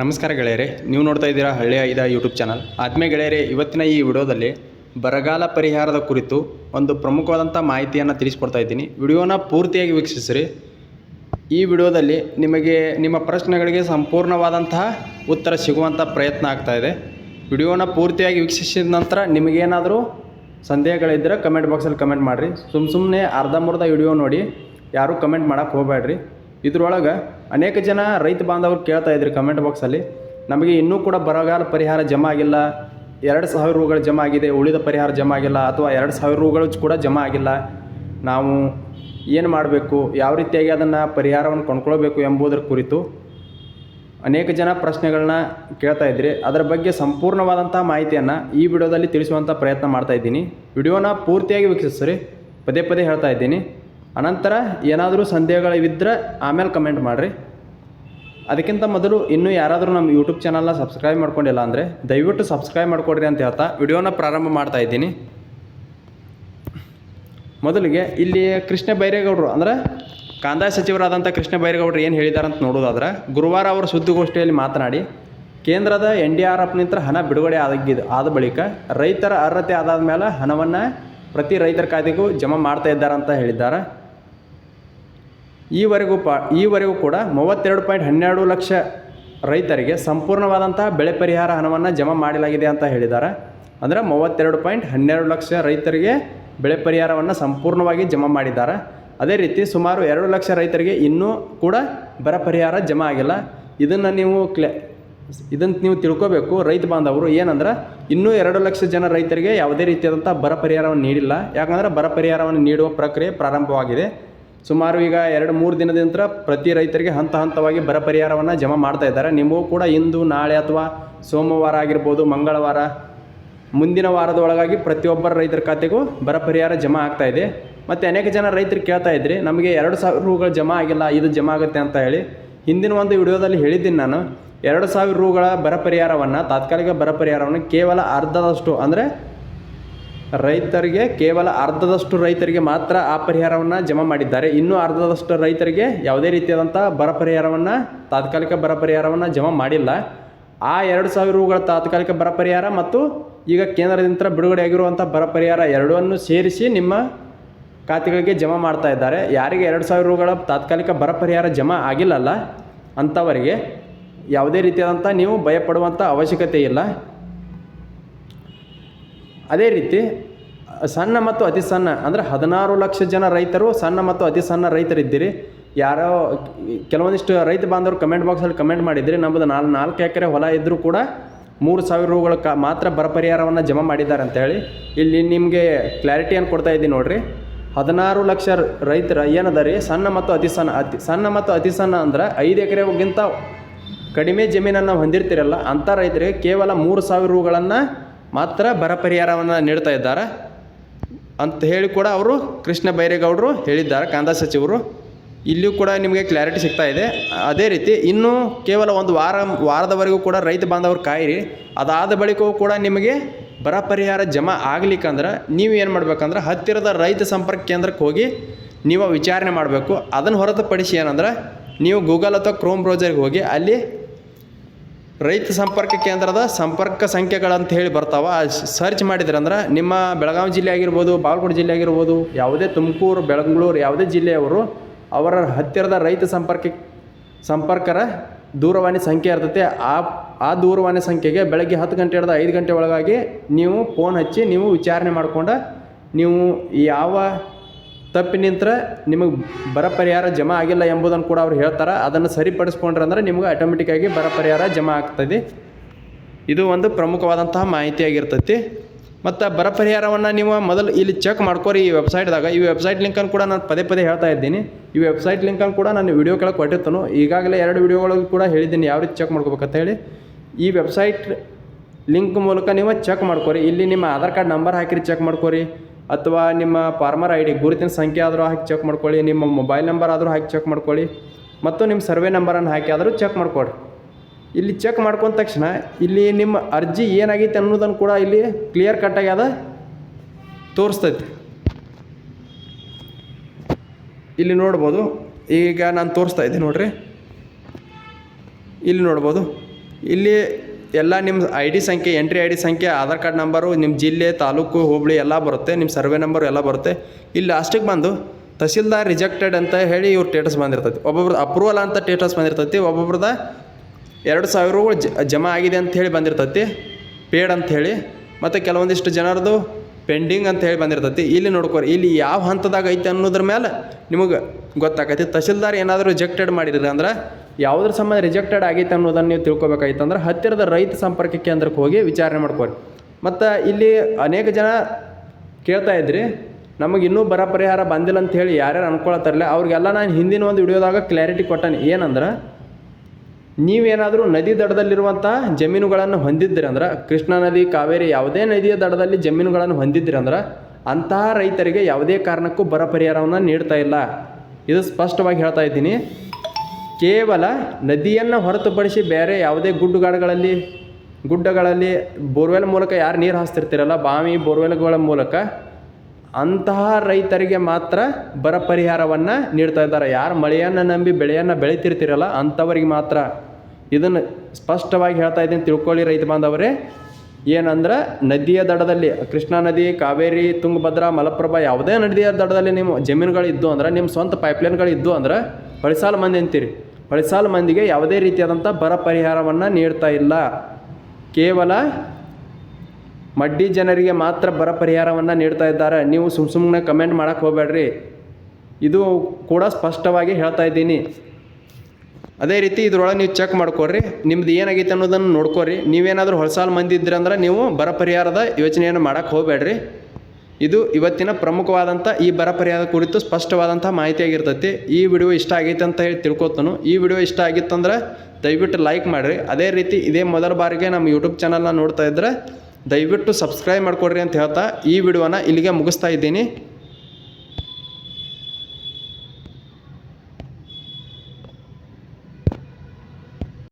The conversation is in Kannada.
ನಮಸ್ಕಾರ ಗೆಳೆಯರೆ, ನೀವು ನೋಡ್ತಾ ಇದ್ದೀರಾ ಹಳ್ಳಿಯ ಐದ ಯೂಟ್ಯೂಬ್ ಚಾನಲ್ ಆದ್ಮೇ ಗೆಳೆಯರೆ, ಇವತ್ತಿನ ಈ ವಿಡಿಯೋದಲ್ಲಿ ಬರಗಾಲ ಪರಿಹಾರದ ಕುರಿತು ಒಂದು ಪ್ರಮುಖವಾದಂಥ ಮಾಹಿತಿಯನ್ನು ತಿಳಿಸ್ಕೊಡ್ತಾ ಇದ್ದೀನಿ. ವಿಡಿಯೋನ ಪೂರ್ತಿಯಾಗಿ ವೀಕ್ಷಿಸಿರಿ. ಈ ವಿಡಿಯೋದಲ್ಲಿ ನಿಮಗೆ, ನಿಮ್ಮ ಪ್ರಶ್ನೆಗಳಿಗೆ ಸಂಪೂರ್ಣವಾದಂತಹ ಉತ್ತರ ಸಿಗುವಂಥ ಪ್ರಯತ್ನ ಆಗ್ತಾ ಇದೆ. ವಿಡಿಯೋನ ಪೂರ್ತಿಯಾಗಿ ವೀಕ್ಷಿಸಿದ ನಂತರ ನಿಮಗೇನಾದರೂ ಸಂದೇಹಗಳಿದ್ದರೆ ಕಮೆಂಟ್ ಬಾಕ್ಸಲ್ಲಿ ಕಮೆಂಟ್ ಮಾಡಿರಿ. ಸುಮ್ಮ ಸುಮ್ಮನೆ ಅರ್ಧಂಬರ್ಧ ವಿಡಿಯೋ ನೋಡಿ, ಯಾರೂ ಕಮೆಂಟ್ ಮಾಡೋಕ್ಕೆ ಹೋಗಬೇಡ್ರಿ. ಇದ್ರೊಳಗೆ ಅನೇಕ ಜನ ರೈತ ಬಾಂಧವರು ಕೇಳ್ತಾ ಇದ್ರಿ ಕಮೆಂಟ್ ಬಾಕ್ಸಲ್ಲಿ ನಮಗೆ ಇನ್ನೂ ಕೂಡ ಬರಗಾಲ ಪರಿಹಾರ ಜಮಾ ಆಗಿಲ್ಲ. ಎರಡು ಸಾವಿರ ರೂಗಳು ಜಮಾ ಆಗಿದೆ, ಉಳಿದ ಪರಿಹಾರ ಜಮಾ ಆಗಿಲ್ಲ ಅಥವಾ ಎರಡು ಸಾವಿರ ರೂಗಳು ಕೂಡ ಜಮಾ ಆಗಿಲ್ಲ. ನಾವು ಏನು ಮಾಡಬೇಕು, ಯಾವ ರೀತಿಯಾಗಿ ಅದನ್ನು ಪರಿಹಾರವನ್ನು ಕೊಂಡ್ಕೊಳ್ಬೇಕು ಎಂಬುದರ ಕುರಿತು ಅನೇಕ ಜನ ಪ್ರಶ್ನೆಗಳನ್ನ ಕೇಳ್ತಾ ಇದ್ರಿ. ಅದರ ಬಗ್ಗೆ ಸಂಪೂರ್ಣವಾದಂಥ ಮಾಹಿತಿಯನ್ನು ಈ ವಿಡಿಯೋದಲ್ಲಿ ತಿಳಿಸುವಂಥ ಪ್ರಯತ್ನ ಮಾಡ್ತಾ ಇದ್ದೀನಿ. ವಿಡಿಯೋನ ಪೂರ್ತಿಯಾಗಿ ವೀಕ್ಷಿಸ್ರಿ. ಪದೇ ಪದೇ ಹೇಳ್ತಾ ಇದ್ದೀನಿ. ಅನಂತರ ಏನಾದರೂ ಸಂದೇಹಗಳಿದ್ದರೆ ಆಮೇಲೆ ಕಮೆಂಟ್ ಮಾಡಿರಿ. ಅದಕ್ಕಿಂತ ಮೊದಲು ಇನ್ನೂ ಯಾರಾದರೂ ನಮ್ಮ ಯೂಟ್ಯೂಬ್ ಚಾನಲ್ನ ಸಬ್ಸ್ಕ್ರೈಬ್ ಮಾಡ್ಕೊಂಡಿಲ್ಲ ಅಂದರೆ ದಯವಿಟ್ಟು ಸಬ್ಸ್ಕ್ರೈಬ್ ಮಾಡ್ಕೊಡ್ರಿ ಅಂತ ಹೇಳ್ತಾ ವಿಡಿಯೋನ ಪ್ರಾರಂಭ ಮಾಡ್ತಾ ಇದ್ದೀನಿ. ಮೊದಲಿಗೆ ಇಲ್ಲಿ ಕೃಷ್ಣ ಬೈರೇಗೌಡರು ಅಂದರೆ ಕಂದಾಯ ಸಚಿವರಾದಂಥ ಕೃಷ್ಣ ಬೈರೇಗೌಡರು ಏನು ಹೇಳಿದ್ದಾರೆ ಅಂತ ನೋಡೋದಾದ್ರೆ ಗುರುವಾರ ಅವರು ಸುದ್ದಿಗೋಷ್ಠಿಯಲ್ಲಿ ಮಾತನಾಡಿ, ಕೇಂದ್ರದ ಎನ್ ಡಿ ಆರ್ ಎಫ್ನಿಂದ ಹಣ ಬಿಡುಗಡೆ ಆಗಿದ್ದು ಆದ ಬಳಿಕ ರೈತರ ಅರ್ಹತೆ ಆದಾದ ಮೇಲೆ ಹಣವನ್ನು ಪ್ರತಿ ರೈತರ ಖಾತೆಗೂ ಜಮಾ ಮಾಡ್ತಾ ಇದ್ದಾರೆ ಅಂತ ಹೇಳಿದ್ದಾರೆ. ಈವರೆಗೂ ಪಾ, ಈವರೆಗೂ ಕೂಡ ಮೂವತ್ತೆರಡು ಪಾಯಿಂಟ್ ಹನ್ನೆರಡು ಲಕ್ಷ ರೈತರಿಗೆ ಸಂಪೂರ್ಣವಾದಂತಹ ಬೆಳೆ ಪರಿಹಾರ ಹಣವನ್ನು ಜಮಾ ಮಾಡಲಾಗಿದೆ ಅಂತ ಹೇಳಿದ್ದಾರೆ. ಅಂದರೆ ಮೂವತ್ತೆರಡು ಪಾಯಿಂಟ್ ಹನ್ನೆರಡು ಲಕ್ಷ ರೈತರಿಗೆ ಬೆಳೆ ಪರಿಹಾರವನ್ನು ಸಂಪೂರ್ಣವಾಗಿ ಜಮಾ ಮಾಡಿದ್ದಾರೆ. ಅದೇ ರೀತಿ ಸುಮಾರು ಎರಡು ಲಕ್ಷ ರೈತರಿಗೆ ಇನ್ನೂ ಕೂಡ ಬರ ಪರಿಹಾರ ಜಮಾ ಆಗಿಲ್ಲ. ಇದನ್ನು ನೀವು ಕ್ಲೆ, ಇದನ್ನು ನೀವು ತಿಳ್ಕೋಬೇಕು. ರೈತ ಬಾಂಧವರು ಏನಂದ್ರೆ, ಇನ್ನೂ ಎರಡು ಲಕ್ಷ ಜನ ರೈತರಿಗೆ ಯಾವುದೇ ರೀತಿಯಾದಂಥ ಬರ ಪರಿಹಾರವನ್ನು ನೀಡಿಲ್ಲ. ಯಾಕಂದರೆ ಬರ ಪರಿಹಾರವನ್ನು ನೀಡುವ ಪ್ರಕ್ರಿಯೆ ಪ್ರಾರಂಭವಾಗಿದೆ. ಸುಮಾರು ಈಗ ಎರಡು ಮೂರು ದಿನದ ನಂತರ ಪ್ರತಿ ರೈತರಿಗೆ ಹಂತ ಹಂತವಾಗಿ ಬರ ಪರಿಹಾರವನ್ನು ಜಮಾ ಮಾಡ್ತಾ ಇದ್ದಾರೆ. ನಿಮಗೂ ಕೂಡ ಇಂದು, ನಾಳೆ ಅಥವಾ ಸೋಮವಾರ ಆಗಿರ್ಬೋದು, ಮಂಗಳವಾರ, ಮುಂದಿನ ವಾರದ ಒಳಗಾಗಿ ಪ್ರತಿಯೊಬ್ಬರ ರೈತರ ಖಾತೆಗೂ ಬರ ಪರಿಹಾರ ಜಮಾ ಆಗ್ತಾ ಇದೆ. ಮತ್ತು ಅನೇಕ ಜನ ರೈತರು ಕೇಳ್ತಾ ಇದ್ರಿ, ನಮಗೆ ಎರಡು ಸಾವಿರ ರೂಗಳು ಜಮಾ ಆಗಿಲ್ಲ, ಇದು ಜಮಾ ಆಗುತ್ತೆ ಅಂತ ಹೇಳಿ. ಹಿಂದಿನ ಒಂದು ವಿಡಿಯೋದಲ್ಲಿ ಹೇಳಿದ್ದೀನಿ ನಾನು, ಎರಡು ಸಾವಿರ ರೂಗಳ ಬರ ಪರಿಹಾರವನ್ನು, ತಾತ್ಕಾಲಿಕ ಬರ ಪರಿಹಾರವನ್ನು ಕೇವಲ ಅರ್ಧದಷ್ಟು, ಅಂದರೆ ರೈತರಿಗೆ ಕೇವಲ ಅರ್ಧದಷ್ಟು ರೈತರಿಗೆ ಮಾತ್ರ ಆ ಪರಿಹಾರವನ್ನು ಜಮಾ ಮಾಡಿದ್ದಾರೆ. ಇನ್ನೂ ಅರ್ಧದಷ್ಟು ರೈತರಿಗೆ ಯಾವುದೇ ರೀತಿಯಾದಂಥ ಬರ ಪರಿಹಾರವನ್ನು, ತಾತ್ಕಾಲಿಕ ಬರ ಪರಿಹಾರವನ್ನು ಜಮಾ ಮಾಡಿಲ್ಲ. ಆ ಎರಡು ಸಾವಿರ ರೂಗಳ ತಾತ್ಕಾಲಿಕ ಬರ ಪರಿಹಾರ ಮತ್ತು ಈಗ ಕೇಂದ್ರದಿಂದ ಬಿಡುಗಡೆಯಾಗಿರುವಂಥ ಬರ ಪರಿಹಾರ ಎರಡನ್ನು ಸೇರಿಸಿ ನಿಮ್ಮ ಖಾತೆಗಳಿಗೆ ಜಮಾ ಮಾಡ್ತಾ ಇದ್ದಾರೆ. ಯಾರಿಗೆ ಎರಡು ಸಾವಿರ ರೂಗಳ ತಾತ್ಕಾಲಿಕ ಬರ ಪರಿಹಾರ ಜಮಾ ಆಗಿಲ್ಲಲ್ಲ ಅಂಥವರಿಗೆ ಯಾವುದೇ ರೀತಿಯಾದಂಥ ನೀವು ಭಯಪಡುವಂಥ ಅವಶ್ಯಕತೆ ಇಲ್ಲ. ಅದೇ ರೀತಿ, ಸಣ್ಣ ಮತ್ತು ಅತಿ ಸಣ್ಣ, ಅಂದರೆ ಹದಿನಾರು ಲಕ್ಷ ಜನ ರೈತರು ಸಣ್ಣ ಮತ್ತು ಅತಿ ಸಣ್ಣ ರೈತರಿದ್ದೀರಿ. ಯಾರೋ ಕೆಲವೊಂದಿಷ್ಟು ರೈತ ಬಾಂಧವರು ಕಮೆಂಟ್ ಬಾಕ್ಸಲ್ಲಿ ಕಮೆಂಟ್ ಮಾಡಿದ್ರಿ ನಮ್ಮದು ನಾಲ್, ನಾಲ್ಕು ಎಕರೆ ಹೊಲ ಇದ್ದರೂ ಕೂಡ ಮೂರು ಸಾವಿರ ರೂಗಳ ಕ, ಮಾತ್ರ ಬರ ಪರಿಹಾರವನ್ನು ಜಮಾ ಮಾಡಿದ್ದಾರೆ ಅಂತೇಳಿ ಇಲ್ಲಿ ನಿಮಗೆ ಕ್ಲಾರಿಟಿಯನ್ನು ಕೊಡ್ತಾ ಇದ್ದೀನಿ ನೋಡಿರಿ. ಹದಿನಾರು ಲಕ್ಷ ರೈತರ ಏನದ ರೀ? ಸಣ್ಣ ಮತ್ತು ಅತಿ ಸಣ್ಣ ಅತಿ, ಸಣ್ಣ ಮತ್ತು ಅತಿ ಸಣ್ಣ ಅಂದ್ರೆ ಐದು ಎಕರೆಗಿಂತ ಕಡಿಮೆ ಜಮೀನನ್ನು ಹೊಂದಿರ್ತಿರಲ್ಲ ಅಂಥ ರೈತರಿಗೆ ಕೇವಲ ಮೂರು ಸಾವಿರ ರೂಗಳನ್ನು ಮಾತ್ರ ಬರ ಪರಿಹಾರವನ್ನು ನೀಡ್ತಾ ಇದ್ದಾರೆ ಅಂತ ಹೇಳಿ ಕೂಡ ಅವರು ಕೃಷ್ಣ ಬೈರೇಗೌಡರು ಹೇಳಿದ್ದಾರೆ ಕಂದಾಯ ಸಚಿವರು. ಇಲ್ಲಿಯೂ ಕೂಡ ನಿಮಗೆ ಕ್ಲಾರಿಟಿ ಸಿಗ್ತಾ ಇದೆ. ಅದೇ ರೀತಿ ಇನ್ನೂ ಕೇವಲ ಒಂದು ವಾರ, ವಾರದವರೆಗೂ ಕೂಡ ರೈತ ಬಾಂಧವರು ಕಾಯಿರಿ. ಅದಾದ ಬಳಿಕವೂ ಕೂಡ ನಿಮಗೆ ಬರ ಪರಿಹಾರ ಜಮಾ ಆಗ್ಲಿಕ್ಕಂದ್ರೆ ನೀವು ಏನು ಮಾಡ್ಬೇಕಂದ್ರೆ ಹತ್ತಿರದ ರೈತ ಸಂಪರ್ಕ ಕೇಂದ್ರಕ್ಕೆ ಹೋಗಿ ನೀವು ವಿಚಾರಣೆ ಮಾಡಬೇಕು. ಅದನ್ನು ಹೊರತುಪಡಿಸಿ ಏನಂದ್ರೆ ನೀವು ಗೂಗಲ್ ಅಥವಾ ಕ್ರೋಮ್ ಬ್ರೌಸರ್ಗೆ ಹೋಗಿ ಅಲ್ಲಿ ರೈತ ಸಂಪರ್ಕ ಕೇಂದ್ರದ ಸಂಪರ್ಕ ಸಂಖ್ಯೆಗಳಂತ ಹೇಳಿ ಬರ್ತಾವ. ಸರ್ಚ್ ಮಾಡಿದ್ರೆ ಅಂದ್ರೆ ನಿಮ್ಮ ಬೆಳಗಾವಿ ಜಿಲ್ಲೆ ಆಗಿರ್ಬೋದು, ಬಾಗಲಕೋಟೆ ಜಿಲ್ಲೆ ಆಗಿರ್ಬೋದು, ಯಾವುದೇ ತುಮಕೂರು ಬೆಂಗಳೂರು ಯಾವುದೇ ಜಿಲ್ಲೆಯವರು ಅವರ ಹತ್ತಿರದ ರೈತ ಸಂಪರ್ಕ, ಸಂಪರ್ಕರ ದೂರವಾಣಿ ಸಂಖ್ಯೆ ಇರ್ತೈತೆ. ಆ ಆ ದೂರವಾಣಿ ಸಂಖ್ಯೆಗೆ ಬೆಳಗ್ಗೆ ಹತ್ತು ಗಂಟೆ ಹಿಡ್ದು ಐದು ಗಂಟೆ ಒಳಗಾಗಿ ನೀವು ಫೋನ್ ಹಚ್ಚಿ ನೀವು ವಿಚಾರಣೆ ಮಾಡ್ಕೊಂಡು ನೀವು ಯಾವ ತಪ್ಪಿನಿಂತ್ರ ನಿಮಗೆ ಬರ ಪರಿಹಾರ ಜಮಾ ಆಗಿಲ್ಲ ಎಂಬುದನ್ನು ಕೂಡ ಅವ್ರು ಹೇಳ್ತಾರೆ. ಅದನ್ನು ಸರಿಪಡಿಸ್ಕೊಂಡ್ರೆ ಅಂದ್ರೆ ನಿಮ್ಗೆ ಆಟೋಮೆಟಿಕ್ಕಾಗಿ ಬರ ಪರಿಹಾರ ಜಮಾ ಆಗ್ತದೆ. ಇದು ಒಂದು ಪ್ರಮುಖವಾದಂತಹ ಮಾಹಿತಿಯಾಗಿರ್ತೈತಿ. ಮತ್ತು ಬರ ಪರಿಹಾರವನ್ನು ನೀವು ಮೊದಲು ಇಲ್ಲಿ ಚೆಕ್ ಮಾಡ್ಕೋರಿ ಈ ವೆಬ್ಸೈಟ್ದಾಗ ಈ ವೆಬ್ಸೈಟ್ ಲಿಂಕನ್ನು ಕೂಡ ನಾನು ಪದೇ ಪದೇ ಹೇಳ್ತಾ ಇದ್ದೀನಿ. ಈ ವೆಬ್ಸೈಟ್ ಲಿಂಕನ್ನು ಕೂಡ ನಾನು ವಿಡಿಯೋ ಕೆಳಗೆ ಕೊಟ್ಟಿರ್ತಾನು. ಈಗಾಗಲೇ ಎರಡು ವಿಡಿಯೋಗಳಲ್ಲಿ ಕೂಡ ಹೇಳಿದ್ದೀನಿ ಯಾವ ರೀತಿ ಚೆಕ್ ಮಾಡ್ಕೋಬೇಕಂತ ಹೇಳಿ. ಈ ವೆಬ್ಸೈಟ್ ಲಿಂಕ್ ಮೂಲಕ ನೀವು ಚೆಕ್ ಮಾಡ್ಕೊರಿ. ಇಲ್ಲಿ ನಿಮ್ಮ ಆಧಾರ್ ಕಾರ್ಡ್ ನಂಬರ್ ಹಾಕಿರಿ ಚೆಕ್ ಮಾಡ್ಕೊರಿ. ಅಥವಾ ನಿಮ್ಮ ಫಾರ್ಮರ್ ಐ ಡಿ, ಗುರುತಿನ ಸಂಖ್ಯೆ ಆದರೂ ಹಾಕಿ ಚೆಕ್ ಮಾಡ್ಕೊಳ್ಳಿ, ನಿಮ್ಮ ಮೊಬೈಲ್ ನಂಬರ್ ಆದರೂ ಹಾಕಿ ಚೆಕ್ ಮಾಡ್ಕೊಳ್ಳಿ, ಮತ್ತು ನಿಮ್ಮ ಸರ್ವೆ ನಂಬರನ್ನು ಹಾಕಿ ಆದರೂ ಚೆಕ್ ಮಾಡ್ಕೊಳ್ಳಿ. ಇಲ್ಲಿ ಚೆಕ್ ಮಾಡ್ಕೊಂಡ ತಕ್ಷಣ ಇಲ್ಲಿ ನಿಮ್ಮ ಅರ್ಜಿ ಏನಾಗೈತೆ ಅನ್ನೋದನ್ನು ಕೂಡ ಇಲ್ಲಿ ಕ್ಲಿಯರ್ ಕಟ್ಟಾಗಿ ಅದ ತೋರಿಸ್ತೈತಿ. ಇಲ್ಲಿ ನೋಡ್ಬೋದು, ಈಗ ನಾನು ತೋರಿಸ್ತಾ ಇದ್ದೀನಿ ನೋಡ್ರಿ. ಇಲ್ಲಿ ನೋಡ್ಬೋದು, ಇಲ್ಲಿ ಎಲ್ಲ ನಿಮ್ಮ ಐ ಡಿ ಸಂಖ್ಯೆ ಎಂಟ್ರಿ ಐ ಡಿ ಸಂಖ್ಯೆ, ಆಧಾರ್ ಕಾರ್ಡ್ ನಂಬರು ನಿಮ್ಮ ಜಿಲ್ಲೆ, ತಾಲೂಕು, ಹೋಬಳಿ ಎಲ್ಲ ಬರುತ್ತೆ ನಿಮ್ಮ ಸರ್ವೆ ನಂಬರು ಎಲ್ಲ ಬರುತ್ತೆ. ಇಲ್ಲಿ ಲಾಸ್ಟಿಗೆ ಬಂದು ತಹಸೀಲ್ದಾರ್ ರಿಜೆಕ್ಟೆಡ್ ಅಂತ ಹೇಳಿ ಇವ್ರ ಸ್ಟೇಟಸ್ ಬಂದಿರ್ತೈತಿ. ಒಬ್ಬೊಬ್ರದ್ದು ಅಪ್ರೂವಲ್ ಅಂತ ಸ್ಟೇಟಸ್ ಬಂದಿರ್ತೈತಿ. ಒಬ್ಬೊಬ್ರದ ಎರಡು ಸಾವಿರ ರೂಪಾಯಿ ಜ, ಜಮಾ ಆಗಿದೆ ಅಂತ ಹೇಳಿ ಬಂದಿರ್ತೈತಿ. ಪೇಡ್ ಅಂತ ಹೇಳಿ. ಮತ್ತು ಕೆಲವೊಂದಿಷ್ಟು ಜನರದು ಪೆಂಡಿಂಗ್ ಅಂತ ಹೇಳಿ ಬಂದಿರ್ತೈತಿ. ಇಲ್ಲಿ ನೋಡ್ಕೊರಿ, ಇಲ್ಲಿ ಯಾವ ಹಂತದಾಗ ಐತೆ ಅನ್ನೋದ್ರ ಮೇಲೆ ನಿಮಗೆ ಗೊತ್ತಾಕೈತಿ. ತಹಸೀಲ್ದಾರ್ ಏನಾದರೂ ರಿಜೆಕ್ಟೆಡ್ ಮಾಡಿದ್ರಿ ಅಂದ್ರೆ ಯಾವುದ್ರ ಸಂಬಂಧ ರಿಜೆಕ್ಟೆಡ್ ಆಗೈತೆ ಅನ್ನೋದನ್ನು ನೀವು ತಿಳ್ಕೊಬೇಕಾಗಿತ್ತಂದ್ರೆ ಹತ್ತಿರದ ರೈತ ಸಂಪರ್ಕ ಕೇಂದ್ರಕ್ಕೆ ಹೋಗಿ ವಿಚಾರಣೆ ಮಾಡ್ಕೊರಿ. ಮತ್ತು ಇಲ್ಲಿ ಅನೇಕ ಜನ ಕೇಳ್ತಾ ಇದ್ರಿ, ನಮಗೆ ಇನ್ನೂ ಬರ ಪರಿಹಾರ ಬಂದಿಲ್ಲ ಅಂತ ಹೇಳಿ ಯಾರ್ಯಾರು ಅನ್ಕೊಳತ್ತಾರಲ್ಲ ಅವ್ರಿಗೆಲ್ಲ ನಾನು ಹಿಂದಿನ ಒಂದು ವಿಡಿಯೋದಾಗ ಕ್ಲಾರಿಟಿ ಕೊಟ್ಟಾನೆ. ಏನಂದ್ರೆ, ನೀವೇನಾದರೂ ನದಿ ದಡದಲ್ಲಿರುವಂಥ ಜಮೀನುಗಳನ್ನು ಹೊಂದಿದ್ದೀರಿ ಅಂದ್ರೆ, ಕೃಷ್ಣಾ ನದಿ, ಕಾವೇರಿ ಯಾವುದೇ ನದಿಯ ದಡದಲ್ಲಿ ಜಮೀನುಗಳನ್ನು ಹೊಂದಿದ್ದೀರಿ ಅಂದ್ರೆ ಅಂತಹ ರೈತರಿಗೆ ಯಾವುದೇ ಕಾರಣಕ್ಕೂ ಬರ ಪರಿಹಾರವನ್ನು ನೀಡ್ತಾ ಇಲ್ಲ. ಇದು ಸ್ಪಷ್ಟವಾಗಿ ಹೇಳ್ತಾ ಇದ್ದೀನಿ. ಕೇವಲ ನದಿಯನ್ನು ಹೊರತುಪಡಿಸಿ ಬೇರೆ ಯಾವುದೇ ಗುಡ್ಡುಗಾಡುಗಳಲ್ಲಿ, ಗುಡ್ಡಗಳಲ್ಲಿ ಬೋರ್ವೆಲ್ ಮೂಲಕ ಯಾರು ನೀರು ಹಾಸ್ತಿರ್ತಿರಲ್ಲ ಬಾವಿ ಬೋರ್ವೆಲ್ಗಳ ಮೂಲಕ ಅಂತಹ ರೈತರಿಗೆ ಮಾತ್ರ ಬರ ಪರಿಹಾರವನ್ನು ನೀಡ್ತಾ ಇದ್ದಾರೆ. ಯಾರು ಮಳೆಯನ್ನು ನಂಬಿ ಬೆಳೆಯನ್ನು ಬೆಳಿತಿರ್ತೀರಲ್ಲ, ಅಂಥವರಿಗೆ ಮಾತ್ರ. ಇದನ್ನು ಸ್ಪಷ್ಟವಾಗಿ ಹೇಳ್ತಾ ಇದ್ದೀನಿ, ತಿಳ್ಕೊಳ್ಳಿ ರೈತ ಬಾಂಧವರೇ. ಏನಂದ್ರೆ, ನದಿಯ ದಡದಲ್ಲಿ, ಕೃಷ್ಣಾ ನದಿ, ಕಾವೇರಿ, ತುಂಗಭದ್ರಾ, ಮಲಪ್ರಭಾ, ಯಾವುದೇ ನದಿಯ ದಡದಲ್ಲಿ ನಿಮ್ಮ ಜಮೀನುಗಳು ಇದ್ದು ಅಂದ್ರೆ, ನಿಮ್ಮ ಸ್ವಂತ ಪೈಪ್ಲೈನ್ಗಳು ಇದ್ದು ಅಂದ್ರೆ ಹೊಳಿಸಾಲ ಮಂದಿ ಅಂತೀರಿ. ಹೊಳಿಸಾಲ ಮಂದಿಗೆ ಯಾವುದೇ ರೀತಿಯಾದಂಥ ಬರ ಪರಿಹಾರವನ್ನು ನೀಡ್ತಾ ಇಲ್ಲ. ಕೇವಲ ಮಡ್ಡಿ ಜನರಿಗೆ ಮಾತ್ರ ಬರ ಪರಿಹಾರವನ್ನು ನೀಡ್ತಾ ಇದ್ದಾರೆ. ನೀವು ಸುಮ್ ಸುಮ್ಮನೆ ಕಮೆಂಟ್ ಮಾಡೋಕ್ಕೆ ಹೋಗಬೇಡ್ರಿ. ಇದು ಕೂಡ ಸ್ಪಷ್ಟವಾಗಿ ಹೇಳ್ತಾ ಇದ್ದೀನಿ. ಅದೇ ರೀತಿ ಇದ್ರೊಳಗೆ ನೀವು ಚೆಕ್ ಮಾಡ್ಕೋರಿ ನಿಮ್ದು ಏನಾಗೈತೆ ಅನ್ನೋದನ್ನು ನೋಡ್ಕೊರಿ ನೀವೇನಾದರೂ ಹೊಳಸಾಲ ಮಂದಿ ಇದ್ರಿ ಅಂದ್ರೆ ನೀವು ಬರ ಪರಿಹಾರದ ಯೋಚನೆಯನ್ನು ಮಾಡೋಕ್ಕೆ ಹೋಗಬೇಡ್ರಿ. ಇದು ಇವತ್ತಿನ ಪ್ರಮುಖವಾದಂಥ ಈ ಬರ ಪರಿಹಾರ ಕುರಿತು ಸ್ಪಷ್ಟವಾದಂಥ ಮಾಹಿತಿಯಾಗಿರ್ತೈತಿ ಈ ವಿಡಿಯೋ ಇಷ್ಟ ಆಗೈತೆ ಅಂತ ಹೇಳಿ ತಿಳ್ಕೊತಾನು. ಈ ವಿಡಿಯೋ ಇಷ್ಟ ಆಗಿತ್ತಂದ್ರೆ ದಯವಿಟ್ಟು ಲೈಕ್ ಮಾಡಿರಿ. ಅದೇ ರೀತಿ ಇದೇ ಮೊದಲ ಬಾರಿಗೆ ನಮ್ಮ ಯೂಟ್ಯೂಬ್ ಚಾನಲ್ನ ನೋಡ್ತಾ ಇದ್ದರೆ ದಯವಿಟ್ಟು ಸಬ್ಸ್ಕ್ರೈಬ್ ಮಾಡಿಕೊಡ್ರಿ ಅಂತ ಹೇಳ್ತಾ ಈ ವಿಡಿಯೋನ ಇಲ್ಲಿಗೆ ಮುಗಿಸ್ತಾ ಇದ್ದೀನಿ.